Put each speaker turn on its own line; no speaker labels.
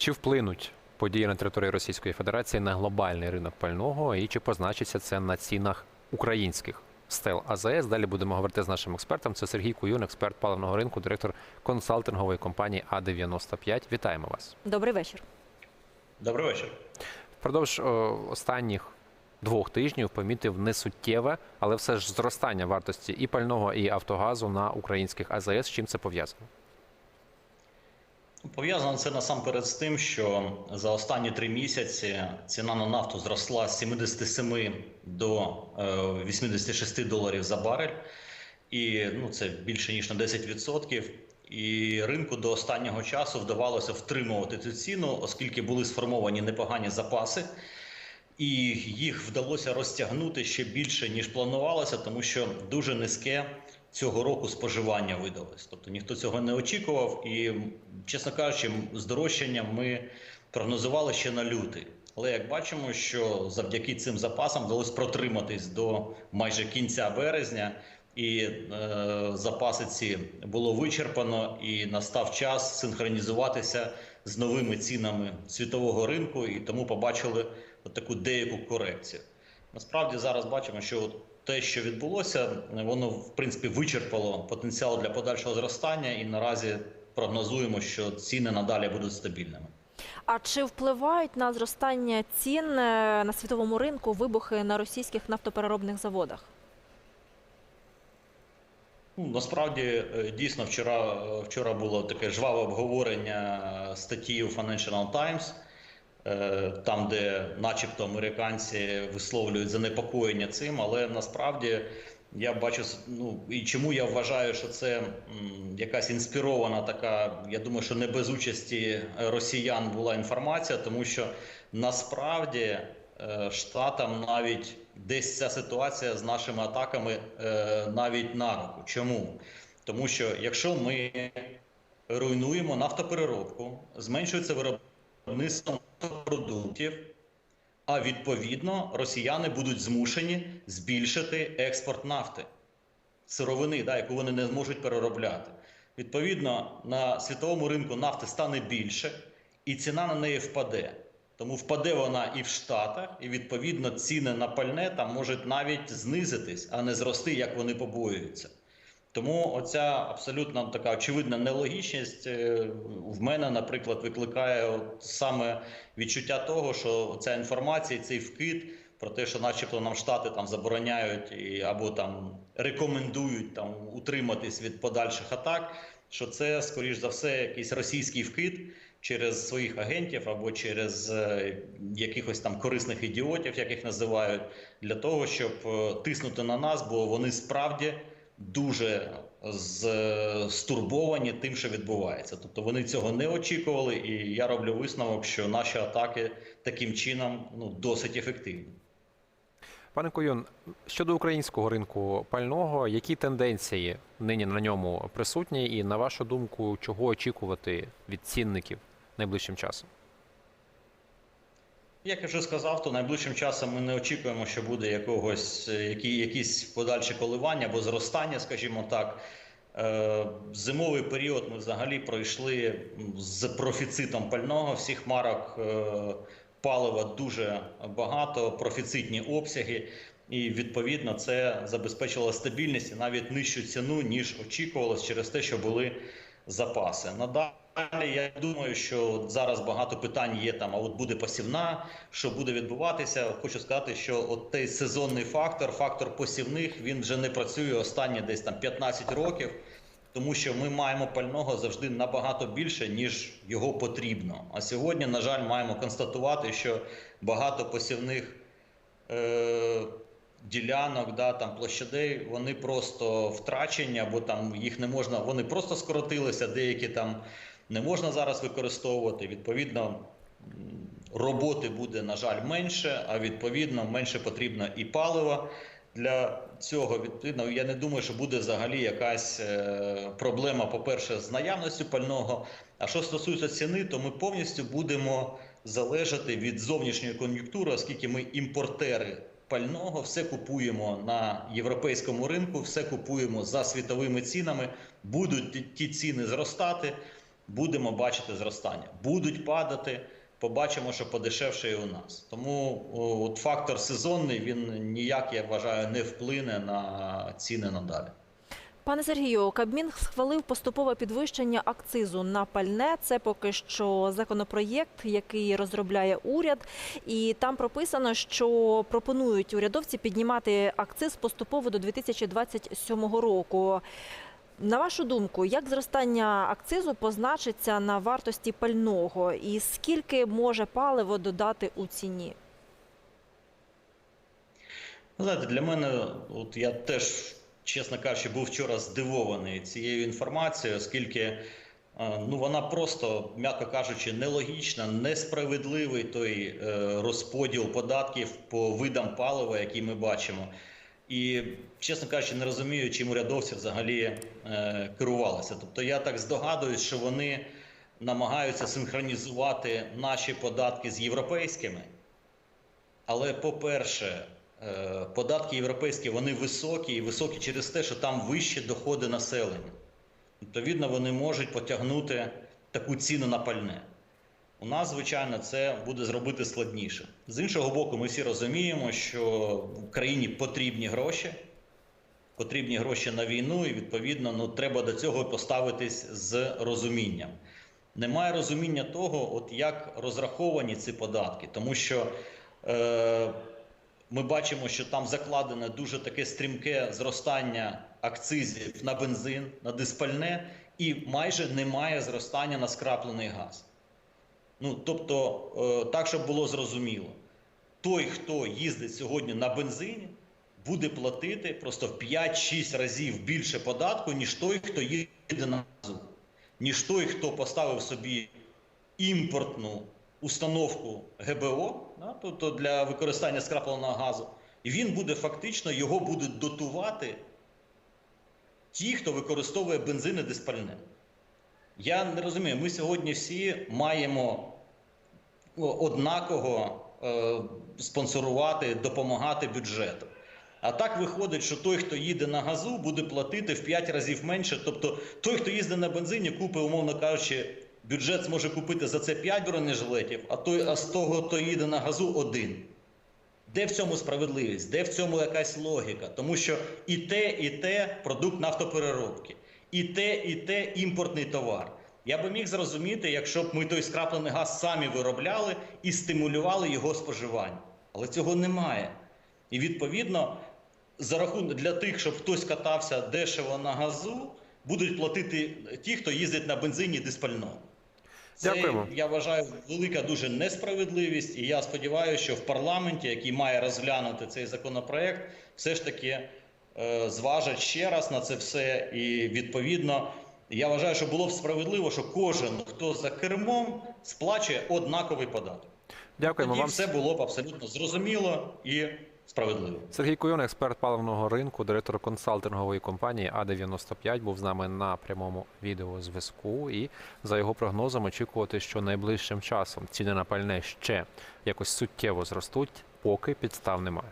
Чи вплинуть події на території Російської Федерації на глобальний ринок пального і чи позначиться це на цінах українських стел АЗС? Далі будемо говорити з нашим експертом. Це Сергій Куюн, експерт паливного ринку, директор консалтингової компанії А95. Вітаємо вас.
Добрий вечір.
Добрий вечір.
Впродовж останніх двох тижнів помітив несуттєве, але все ж зростання вартості і пального, і автогазу на українських АЗС. З чим це пов'язано?
Пов'язано це насамперед з тим, що за останні три місяці ціна на нафту зросла з 77 до е, 86 доларів за барель, і ну це більше ніж на 10%. І ринку до останнього часу вдавалося втримувати цю ціну, оскільки були сформовані непогані запаси, і їх вдалося розтягнути ще більше ніж планувалося, тому що дуже низьке цього року споживання видалось. Тобто ніхто цього не очікував, і чесно кажучи, здорожчання ми прогнозували ще на лютий. Але як бачимо, що завдяки цим запасам вдалося протриматись до майже кінця березня, і е, запаси ці було вичерпано, і настав час синхронізуватися з новими цінами світового ринку, і тому побачили от таку деяку корекцію. Насправді зараз бачимо, що от те, що відбулося, воно в принципі вичерпало потенціал для подальшого зростання, і наразі прогнозуємо, що ціни надалі будуть стабільними.
А чи впливають на зростання цін е, на світовому ринку вибухи на російських нафтопереробних заводах?
Ну, насправді е, дійсно вчора, е, вчора було таке жваве обговорення статті у Financial Times, там, де, начебто, американці висловлюють занепокоєння цим, але насправді я бачу ну і чому я вважаю, що це якась інспірована така. Я думаю, що не без участі росіян була інформація, тому що насправді е, штатам навіть десь ця ситуація з нашими атаками е, навіть на руку. Чому? Тому що якщо ми руйнуємо нафтопереробку, зменшується виробництво продуктів. А відповідно росіяни будуть змушені збільшити експорт нафти, сировини, да, яку вони не зможуть переробляти. Відповідно, на світовому ринку нафти стане більше, і ціна на неї впаде. Тому впаде вона і в Штатах, і відповідно ціни на пальне там можуть навіть знизитись, а не зрости, як вони побоюються. Тому оця абсолютно така очевидна нелогічність е, в мене, наприклад, викликає от саме відчуття того, що ця інформація, цей вкид про те, що, начебто, нам штати там забороняють і або там рекомендують там утриматись від подальших атак, що це скоріш за все якийсь російський вкид через своїх агентів або через е, якихось там корисних ідіотів, як їх називають, для того, щоб е, тиснути на нас, бо вони справді дуже з- стурбовані тим, що відбувається. Тобто вони цього не очікували, і я роблю висновок, що наші атаки таким чином ну досить ефективні.
Пане Куюн, щодо українського ринку пального, які тенденції нині на ньому присутні, і на вашу думку, чого очікувати від цінників найближчим часом?
Як я вже сказав, то найближчим часом ми не очікуємо, що буде якогось е, які, якісь подальші коливання або зростання, скажімо так. Е, Зимовий період ми взагалі пройшли з профіцитом пального всіх марок е, палива дуже багато, профіцитні обсяги, і відповідно це забезпечило стабільність і навіть нижчу ціну ніж очікувалось через те, що були запаси. Надалі я думаю, що зараз багато питань є там. А от буде посівна, що буде відбуватися. Хочу сказати, що от той сезонний фактор, фактор посівних, він вже не працює останні десь там 15 років. Тому що ми маємо пального завжди набагато більше, ніж його потрібно. А сьогодні, на жаль, маємо констатувати, що багато посівних е, ділянок, да, там площадей, вони просто втрачені, або там їх не можна, вони просто скоротилися, деякі там не можна зараз використовувати. Відповідно, роботи буде, на жаль, менше, а відповідно менше потрібно і палива. Для цього відповідно я не думаю, що буде взагалі якась е, проблема, по-перше, з наявністю пального. А що стосується ціни, то ми повністю будемо залежати від зовнішньої кон'юнктури, оскільки ми імпортери пального, все купуємо на європейському ринку, все купуємо за світовими цінами. Будуть ті ціни зростати. Будемо бачити зростання. Будуть падати, побачимо, що подешевше і у нас. Тому от фактор сезонний він ніяк, я вважаю, не вплине на ціни надалі.
Пане Сергію, Кабмін схвалив поступове підвищення акцизу на пальне. Це поки що законопроєкт, який розробляє уряд, і там прописано, що пропонують урядовці піднімати акциз поступово до 2027 року. На вашу думку, як зростання акцизу позначиться на вартості пального, і скільки може паливо додати у ціні?
Знаєте, для мене, от я теж, чесно кажучи, був вчора здивований цією інформацією, оскільки е, ну, вона просто, м'яко кажучи, нелогічна, несправедливий той е, розподіл податків по видам палива, який ми бачимо. І, чесно кажучи, не розумію, чим урядовці взагалі е, керувалися. Тобто я так здогадуюсь, що вони намагаються синхронізувати наші податки з європейськими. Але, по-перше, е, податки європейські вони високі, і високі через те, що там вищі доходи населення. Відповідно, вони можуть потягнути таку ціну на пальне. У нас, звичайно, це буде зробити складніше. З іншого боку, ми всі розуміємо, що в Україні потрібні гроші, потрібні гроші на війну, і відповідно ну, треба до цього поставитись з розумінням. Немає розуміння того, от як розраховані ці податки, тому що е, ми бачимо, що там закладене дуже таке стрімке зростання акцизів на бензин, на диспальне, і майже немає зростання на скраплений газ. Ну, тобто, е, так, щоб було зрозуміло, той, хто їздить сьогодні на бензині, буде платити просто в 5-6 разів більше податку, ніж той, хто їде на газу, ніж той, хто поставив собі імпортну установку ГБО, да, тобто для використання скрапленого газу, і він буде фактично його будуть дотувати ті, хто використовує бензин і диспальне. Я не розумію, ми сьогодні всі маємо однаково е, спонсорувати, допомагати бюджету. А так виходить, що той, хто їде на газу, буде платити в 5 разів менше. Тобто той, хто їздить на бензині, купить, умовно кажучи, бюджет зможе купити за це 5 бронежилетів, а той, а з того, хто їде на газу, один. Де в цьому справедливість? Де в цьому якась логіка? Тому що і те, і те продукт нафтопереробки, і те, і те імпортний товар. Я би міг зрозуміти, якщо б ми той скраплений газ самі виробляли і стимулювали його споживання. Але цього немає. І відповідно, за рахунок для тих, щоб хтось катався дешево на газу, будуть платити ті, хто їздить на бензині диспального. Це,
Дякуємо.
я вважаю, велика дуже несправедливість, і я сподіваюся, що в парламенті, який має розглянути цей законопроект, все ж таки зважать ще раз на це все. І відповідно, я вважаю, що було б справедливо, що кожен, хто за кермом, сплачує однаковий податок.
Дякуємо
Тоді
вам.
все було б абсолютно зрозуміло і справедливо.
Сергій Куйон, експерт паливного ринку, директор консалтингової компанії А95, був з нами на прямому відеозв'язку. І за його прогнозом очікувати, що найближчим часом ціни на пальне ще якось суттєво зростуть, поки підстав немає.